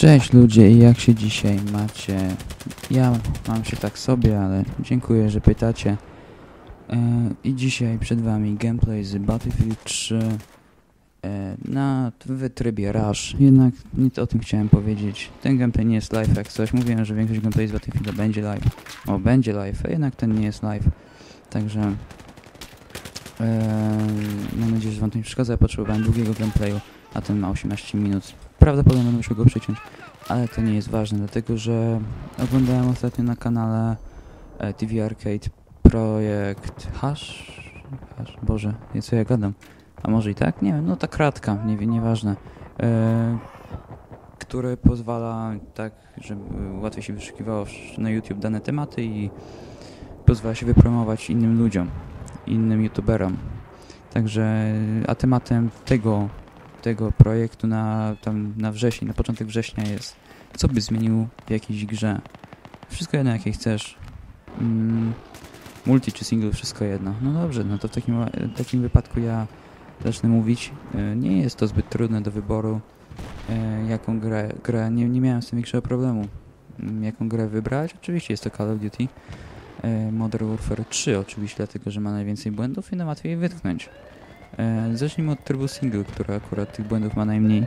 Cześć ludzie, jak się dzisiaj macie? Ja mam się tak sobie, ale dziękuję, że pytacie. E, I dzisiaj przed wami gameplay z Battlefield 3 e, na, w trybie Rush. Jednak nie to o tym chciałem powiedzieć. Ten gameplay nie jest live jak coś. Mówiłem, że większość gameplay z Battlefielda będzie live. O, będzie live, a jednak ten nie jest live. Także e, mam nadzieję, że wam to nie przeszkadza. Ja potrzebowałem długiego gameplayu, a ten ma 18 minut. Prawdopodobnie będę musiał go przeciąć, ale to nie jest ważne, dlatego że oglądałem ostatnio na kanale e, TV Arcade projekt Hash? Hash? Boże, nie co ja gadam. A może i tak? Nie wiem, no ta kratka, nie, nieważne. E, który pozwala tak, żeby łatwiej się wyszukiwało na YouTube dane tematy i pozwala się wypromować innym ludziom, innym youtuberom. Także, a tematem tego tego projektu na, tam na wrzesień, na początek września jest co by zmienił w jakiejś grze. Wszystko jedno jakie chcesz. Mm, multi czy single, wszystko jedno. No dobrze, no to w takim, w takim wypadku ja zacznę mówić. E, nie jest to zbyt trudne do wyboru, e, jaką grę, grę nie, nie miałem z tym większego problemu. Mm, jaką grę wybrać? Oczywiście jest to Call of Duty. E, Modern Warfare 3 oczywiście, dlatego że ma najwięcej błędów i najłatwiej wytknąć. E, zacznijmy od trybu single, który akurat tych błędów ma najmniej.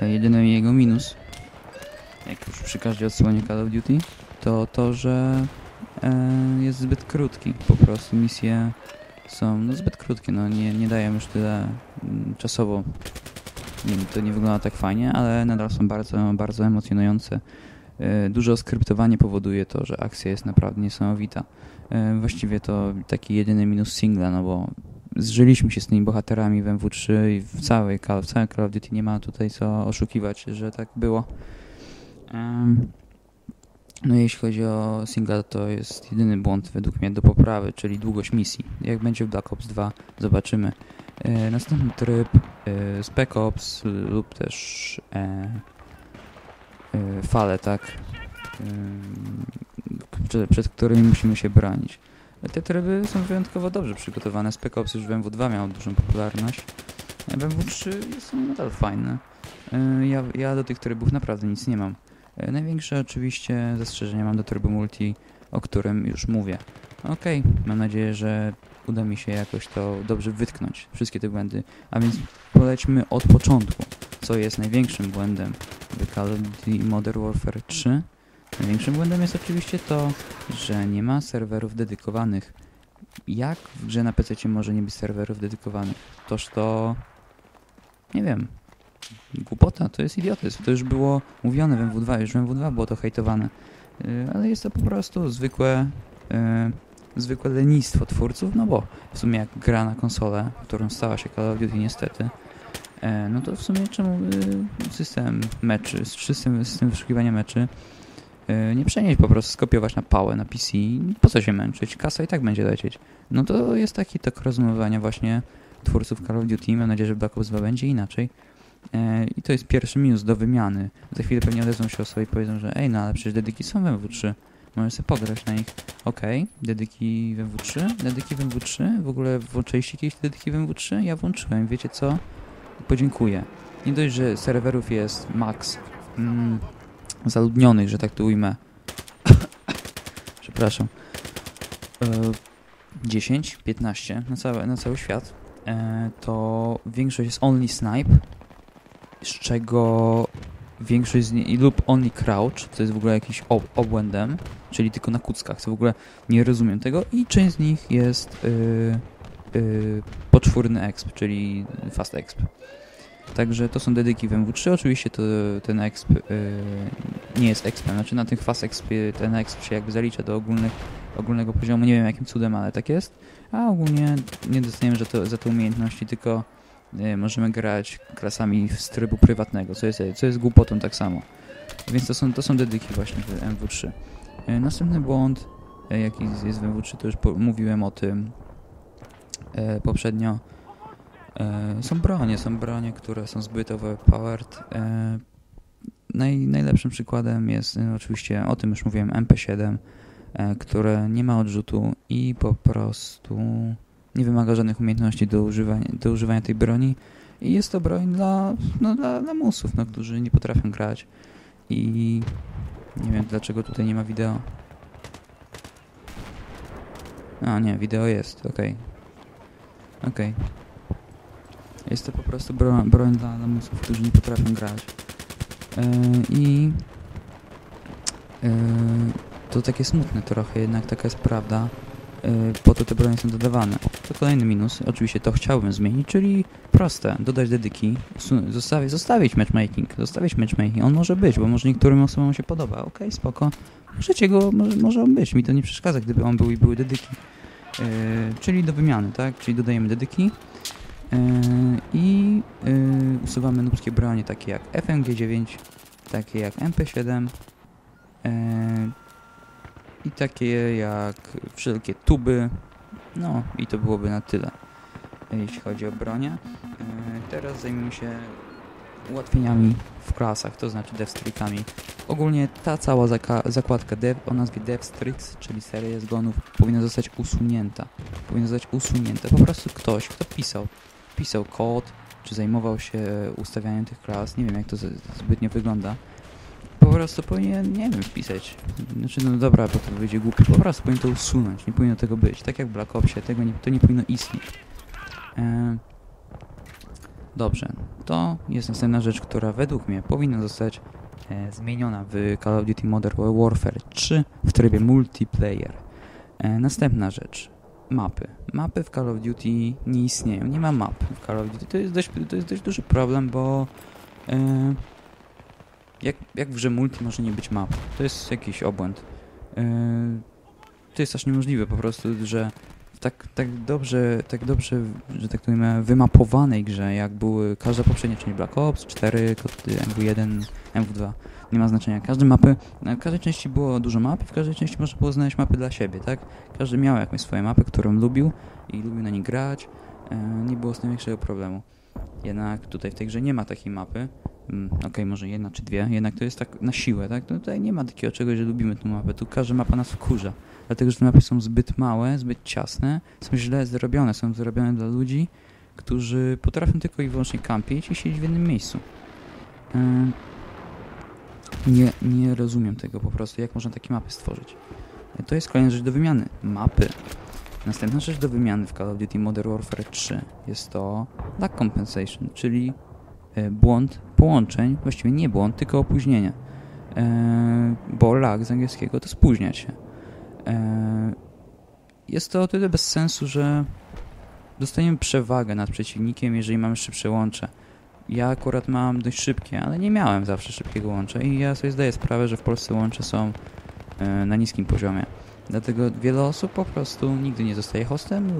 E, jedyny jego minus, jak już przy każdej odsłonie Call of Duty, to to, że e, jest zbyt krótki. Po prostu misje są no, zbyt krótkie, no nie, nie dają już tyle mm, czasowo. Nie, to nie wygląda tak fajnie, ale nadal są bardzo, bardzo emocjonujące. Dużo skryptowanie powoduje to, że akcja jest naprawdę niesamowita. Właściwie to taki jedyny minus singla, no bo zżyliśmy się z tymi bohaterami w MW3 i w całej Call, w Call of Duty nie ma tutaj co oszukiwać, że tak było. Um, no jeśli chodzi o single, to jest jedyny błąd według mnie do poprawy, czyli długość misji. Jak będzie w Black Ops 2, zobaczymy. E, następny tryb e, Spec Ops lub też e, e, fale, tak? przed, przed którymi musimy się bronić. Te tryby są wyjątkowo dobrze przygotowane. Spec Ops już w MW2 miał dużą popularność. W MW3 są nadal fajne. E, ja, ja do tych trybów naprawdę nic nie mam. E, największe oczywiście zastrzeżenia mam do trybu multi, o którym już mówię. Okej, okay, mam nadzieję, że uda mi się jakoś to dobrze wytknąć, wszystkie te błędy. A więc polećmy od początku, co jest największym błędem w Call of Duty Modern Warfare 3 Największym błędem jest oczywiście to, że nie ma serwerów dedykowanych. Jak w grze na PC może nie być serwerów dedykowanych? Toż to... Nie wiem. Głupota, to jest idiotyzm. To już było mówione w MW2, już w MW2 było to hejtowane. Yy, ale jest to po prostu zwykłe... Yy, zwykłe lenistwo twórców, no bo w sumie jak gra na konsolę, którą stała się Call of Duty niestety, e, no to w sumie czemu y, system meczy, system, system wyszukiwania meczy nie przenieść, po prostu skopiować na pałę, na PC. Po co się męczyć? Kasa i tak będzie lecieć. No to jest taki tok rozumowania właśnie twórców Call of Duty. Mam nadzieję, że Black Ops 2 będzie inaczej. E, I to jest pierwszy minus do wymiany. Za chwilę pewnie odezwą się osoby i powiedzą, że ej, no ale przecież dedyki są w MW3. Możesz sobie pograć na nich. Okej, okay, dedyki w MW3, dedyki w MW3. W ogóle włączyliście kiedyś dedyki w MW3? Ja włączyłem. Wiecie co? Podziękuję. Nie dość, że serwerów jest max. Mm, zaludnionych, że tak to ujmę. Przepraszam. E, 10, 15 na cały, na cały świat. E, to większość jest only snipe, z czego większość z nich, lub only crouch, co jest w ogóle jakiś ob obłędem, czyli tylko na kuckach, co w ogóle nie rozumiem tego i część z nich jest yy, poczwórny exp, czyli fast exp. Także to są dedyki w MW3. Oczywiście to, ten exp yy, nie jest expem. Znaczy na tych fast exp ten exp się jakby zalicza do ogólnych, ogólnego poziomu. Nie wiem jakim cudem, ale tak jest. A ogólnie nie dostajemy za to, za te umiejętności, tylko yy, możemy grać klasami z trybu prywatnego, co jest, co jest głupotą tak samo. Więc to są, to są dedyki właśnie w MW3. Yy, następny błąd, yy, jaki jest w MW3, to już mówiłem o tym yy, poprzednio są bronie, są bronie, które są zbyt overpowered. E, naj, najlepszym przykładem jest e, oczywiście, o tym już mówiłem, MP7, które nie ma odrzutu i po prostu nie wymaga żadnych umiejętności do używania, do używania tej broni I jest to broń dla, no, dla, dla musów, no, którzy nie potrafią grać. I nie wiem dlaczego tutaj nie ma wideo. A nie, wideo jest, okej. Okej. Jest to po prostu broń, broń dla lamusów, którzy nie potrafią grać. Yy, I yy, to takie smutne trochę, jednak taka jest prawda. Yy, po to te bronie są dodawane. To kolejny minus, oczywiście to chciałbym zmienić, czyli proste, dodać dedyki, zostawić, zostawić matchmaking, zostawić matchmaking, on może być, bo może niektórym osobom się podoba, okej, spoko, możecie go, może, może on być, mi to nie przeszkadza, gdyby on był i były dedyki. Yy, czyli do wymiany, tak, czyli dodajemy dedyki, i yy, usuwamy nubskie bronie takie jak FMG9, takie jak MP7 yy, i takie jak wszelkie tuby. No i to byłoby na tyle, jeśli chodzi o bronię. Teraz zajmiemy się ułatwieniami w klasach, to znaczy devstrikami. Ogólnie ta cała zakładka dev o nazwie devstricks, czyli seria zgonów, powinna zostać usunięta. Powinna zostać usunięta. Po prostu ktoś, kto pisał, pisał kod, czy zajmował się ustawianiem tych klas, nie wiem jak to zbytnio wygląda. Po prostu powinien, nie wiem, wpisać. Znaczy, no dobra, bo to wyjdzie głupio. Po prostu powinien to usunąć, nie powinno tego być. Tak jak w Black Opsie, tego nie, to nie powinno istnieć. Dobrze, to jest następna rzecz, która według mnie powinna zostać e, zmieniona w Call of Duty Modern Warfare 3 w trybie multiplayer. E, następna rzecz. Mapy. Mapy w Call of Duty nie istnieją. Nie ma map w Call of Duty. To jest dość, to jest dość duży problem, bo e, jak, jak w grze multi może nie być map? To jest jakiś obłęd. E, to jest aż niemożliwe po prostu, że tak, tak dobrze, tak dobrze, że tak powiem, wymapowanej grze, jak były każda poprzednia, czyli Black Ops 4, MW1, MW2, nie ma znaczenia. Każde mapy, w każdej części było dużo map w każdej części można było znaleźć mapy dla siebie, tak? Każdy miał jakąś swoją mapę, którą lubił i lubił na niej grać. E, nie było z tym większego problemu. Jednak tutaj w tej grze nie ma takiej mapy. Mm, Okej, może jedna czy dwie, jednak to jest tak na siłę, tak? No tutaj nie ma takiego czegoś, że lubimy tę mapę. Tu każda mapa nas wkurza. Dlatego, że te mapy są zbyt małe, zbyt ciasne, są źle zrobione, są zrobione dla ludzi, którzy potrafią tylko i wyłącznie kampić i siedzieć w jednym miejscu. Nie, nie rozumiem tego po prostu, jak można takie mapy stworzyć. E, To jest kolejna rzecz do wymiany. Mapy. Następna rzecz do wymiany w Call of Duty Modern Warfare 3 jest to lag compensation, czyli e, błąd połączeń, właściwie nie błąd, tylko opóźnienie. Bo lag z angielskiego to spóźniać się. E, jest to o tyle bez sensu, że dostajemy przewagę nad przeciwnikiem, jeżeli mamy szybsze łącze. Ja akurat mam dość szybkie, ale nie miałem zawsze szybkiego łącza i ja sobie zdaję sprawę, że w Polsce łącze są e, na niskim poziomie. Dlatego wiele osób po prostu nigdy nie zostaje hostem,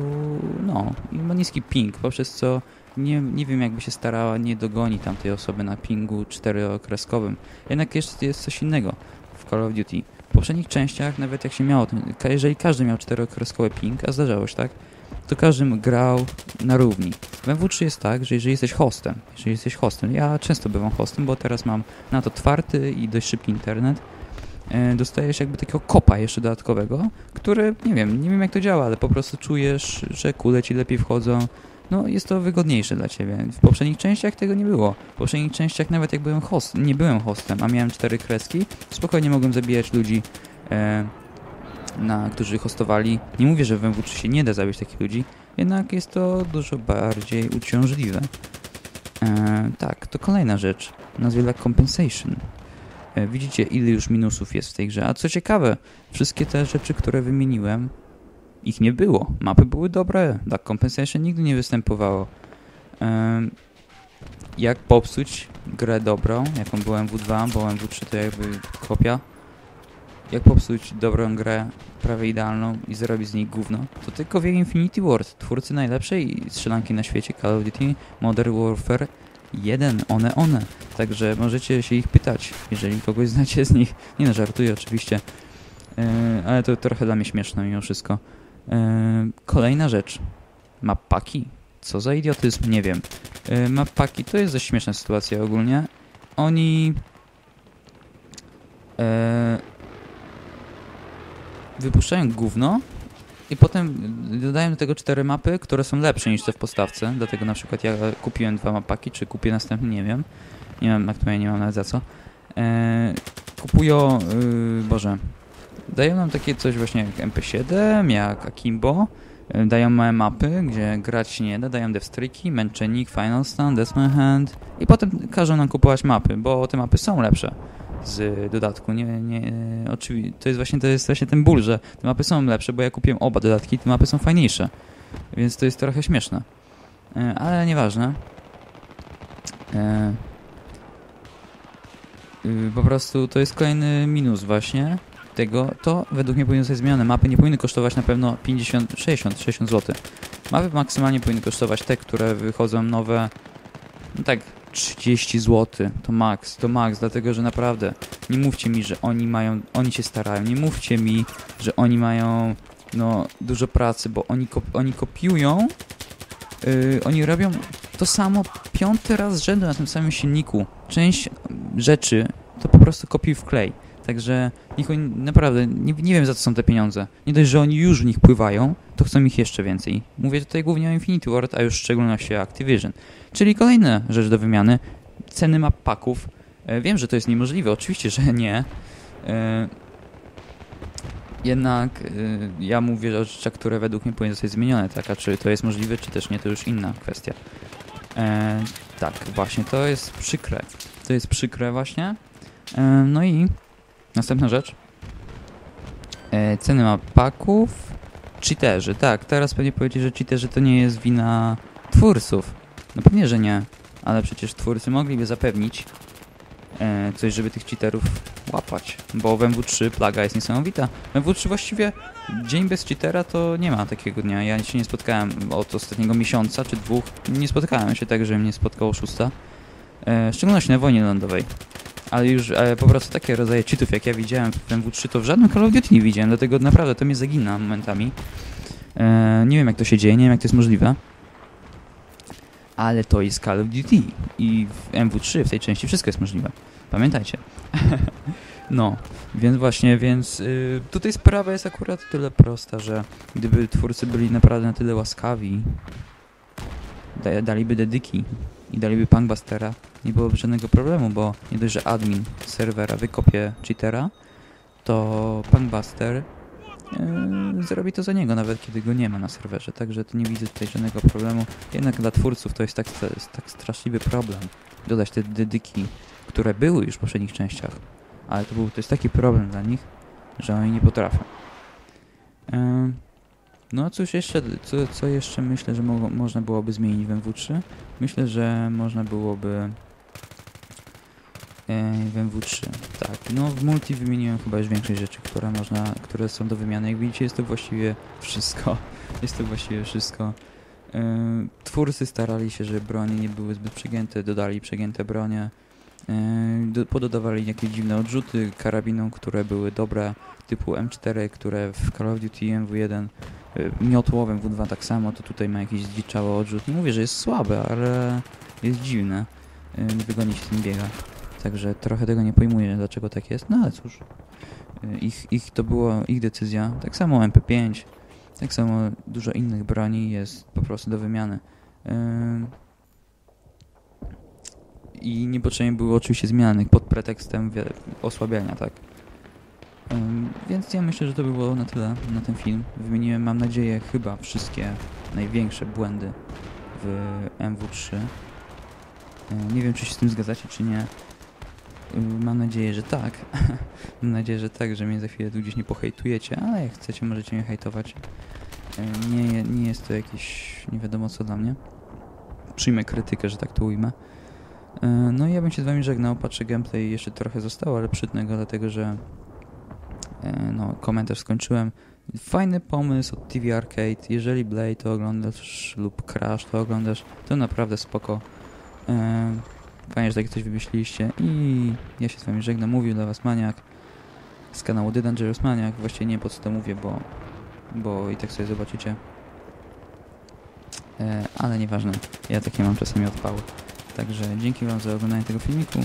no i ma niski ping, poprzez co nie, nie wiem jakby się starała, nie dogoni tamtej osoby na pingu czterokreskowym. Jednak jest, jest coś innego w Call of Duty. W poprzednich częściach, nawet jak się miało, jeżeli każdy miał czterokreskowy ping, a zdarzało się tak, to każdy grał na równi. W MW3 jest tak, że jeżeli jesteś hostem, jeżeli jesteś hostem, ja często bywam hostem, bo teraz mam na to twardy i dość szybki internet, e, dostajesz jakby takiego kopa jeszcze dodatkowego, który, nie wiem, nie wiem jak to działa, ale po prostu czujesz, że kule ci lepiej wchodzą, no jest to wygodniejsze dla ciebie. W poprzednich częściach tego nie było. W poprzednich częściach nawet jak byłem host, nie byłem hostem, a miałem cztery kreski, spokojnie mogłem zabijać ludzi, e, na, którzy hostowali. Nie mówię, że w MW3 się nie da zabić takich ludzi, jednak jest to dużo bardziej uciążliwe. E, tak, to kolejna rzecz. Nazwie lag compensation. E, widzicie, ile już minusów jest w tej grze. A co ciekawe, wszystkie te rzeczy, które wymieniłem, ich nie było. Mapy były dobre, lag compensation nigdy nie występowało. Jak popsuć grę dobrą, jaką było MW2, bo MW3 to jakby kopia. Jak popsuć dobrą grę, prawie idealną i zrobić z niej gówno, to tylko wie Infinity Ward, twórcy najlepszej strzelanki na świecie Call of Duty Modern Warfare 1, one, one. Także możecie się ich pytać, jeżeli kogoś znacie z nich. Nie no, żartuję oczywiście, yy, ale to trochę dla mnie śmieszne mimo wszystko. Yy, kolejna rzecz. Mapaki. Co za idiotyzm, nie wiem. Yy, mapaki to jest dość śmieszna sytuacja ogólnie. Oni... Yy, wypuszczają gówno i potem dodają do tego cztery mapy, które są lepsze niż te w podstawce, dlatego na przykład ja kupiłem dwa mapaki, czy kupię następny, nie wiem. Nie wiem, aktualnie nie mam nawet za co. E, kupują, yy, Boże, dają nam takie coś właśnie jak MP7, jak Akimbo, e, dają małe mapy, gdzie grać się nie da, dają Devstriki, Męczennik, Final Stand, Deathman Hand i potem każą nam kupować mapy, bo te mapy są lepsze z dodatku. Nie, nie, oczywiście, to jest właśnie to jest właśnie ten ból, że te mapy są lepsze, bo ja kupiłem oba dodatki, te mapy są fajniejsze. Więc to jest trochę śmieszne. E, ale nieważne. E, y, po prostu to jest kolejny minus właśnie tego. To według mnie powinno zostać zmienione. Mapy nie powinny kosztować na pewno 50, 60, 60 zł. Mapy maksymalnie powinny kosztować te, które wychodzą nowe, no tak 30 zł. To max, to max, dlatego że naprawdę nie mówcie mi, że oni mają, oni się starają. Nie mówcie mi, że oni mają no dużo pracy, bo oni, kop, oni kopiują, yy, oni robią to samo piąty raz rzędu na tym samym silniku. Część rzeczy to po prostu kopiuj w klej. Także niech oni, naprawdę, nie, nie wiem za co są te pieniądze. Nie dość, że oni już w nich pływają, to chcą ich jeszcze więcej. Mówię tutaj głównie o Infinity Ward, a już w szczególności o Activision. Czyli kolejna rzecz do wymiany, ceny map paków. E, wiem, że to jest niemożliwe, oczywiście, że nie. E, jednak e, ja mówię o rzeczach, które według mnie powinny zostać zmienione, tak? A czy to jest możliwe, czy też nie, to już inna kwestia. Tak, właśnie, to jest przykre. To jest przykre właśnie. No i następna rzecz. E, ceny mapaków. Cheaterzy, tak. Teraz pewnie powiedzieć, że cheaterzy to nie jest wina twórców. No pewnie, że nie. Ale przecież twórcy mogliby zapewnić e, coś, żeby tych cheaterów łapać. Bo w MW3 plaga jest niesamowita. W MW3 właściwie dzień bez cheatera to nie ma takiego dnia. Ja się nie spotkałem od ostatniego miesiąca czy dwóch. Nie spotkałem się tak, że mnie spotkało szósta. E, szczególności na wojnie lądowej. Ale już e, po prostu takie rodzaje cheatów, jak ja widziałem w MW3, to w żadnym Call of Duty nie widziałem, dlatego naprawdę to mnie zagina momentami. E, nie wiem jak to się dzieje, nie wiem jak to jest możliwe. Ale to jest Call of Duty i w MW3 w tej części wszystko jest możliwe. Pamiętajcie. no, więc właśnie, więc y, tutaj sprawa jest akurat tyle prosta, że gdyby twórcy byli naprawdę na tyle łaskawi, da, daliby dedyki i daliby Punkbustera, nie byłoby żadnego problemu, bo nie dość, że admin serwera wykopie cheatera, to Punkbuster yy, zrobi to za niego, nawet kiedy go nie ma na serwerze, także to nie widzę tutaj żadnego problemu. Jednak dla twórców to jest tak, jest tak straszliwy problem, dodać te dedyki, które były już w poprzednich częściach, ale to, był, to jest taki problem dla nich, że oni nie potrafią. Yy, no cóż jeszcze, co, co jeszcze myślę, że mo można byłoby zmienić w MW3? Myślę, że można byłoby e, w MW3, tak. No w multi wymieniłem chyba już większość rzeczy, które można, które są do wymiany. Jak widzicie jest to właściwie wszystko. Jest to właściwie wszystko. E, twórcy starali się, żeby bronie nie były zbyt przegięte, dodali przegięte bronie. E, do, pododawali jakieś dziwne odrzuty karabinom, które były dobre, typu M4, które w Call of Duty MW1 y, miotłowym W2 tak samo, to tutaj ma jakiś zdziczały odrzut. Nie mówię, że jest słabe, ale jest dziwne. Y, Nie wygoni się z biega. Także trochę tego nie pojmuję, dlaczego tak jest. No ale cóż, ich, ich to była ich decyzja. Tak samo MP5, tak samo dużo innych broni jest po prostu do wymiany. I niepotrzebnie były oczywiście zmiany pod pretekstem osłabiania, tak. Więc ja myślę, że to by było na tyle na ten film. Wymieniłem, mam nadzieję, chyba wszystkie największe błędy w MW3. Yy, Nie wiem, czy się z tym zgadzacie, czy nie. Mam nadzieję, że tak. mam nadzieję, że tak, że mnie za chwilę tu gdzieś nie pohejtujecie, ale jak chcecie, możecie mnie hejtować. Nie, nie jest to jakieś nie wiadomo co dla mnie. Przyjmę krytykę, że tak to ujmę. Yy, No i ja bym się z wami żegnał. Patrzę, gameplay jeszcze trochę zostało, ale przytnę go, dlatego że E, no, komentarz skończyłem. Fajny pomysł od TV Arcade. Jeżeli Blade to oglądasz lub Crash to oglądasz, to naprawdę spoko. E, Fajnie, że takie coś wymyśliliście. I ja się z wami żegnam. Mówił dla was Maniak z kanału The Dangerous Maniak. Właściwie nie po co to mówię, bo, bo i tak sobie zobaczycie. E, ale nieważne. Ja takie mam czasami odpały. Także dzięki wam za oglądanie tego filmiku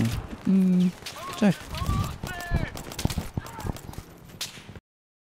i cześć!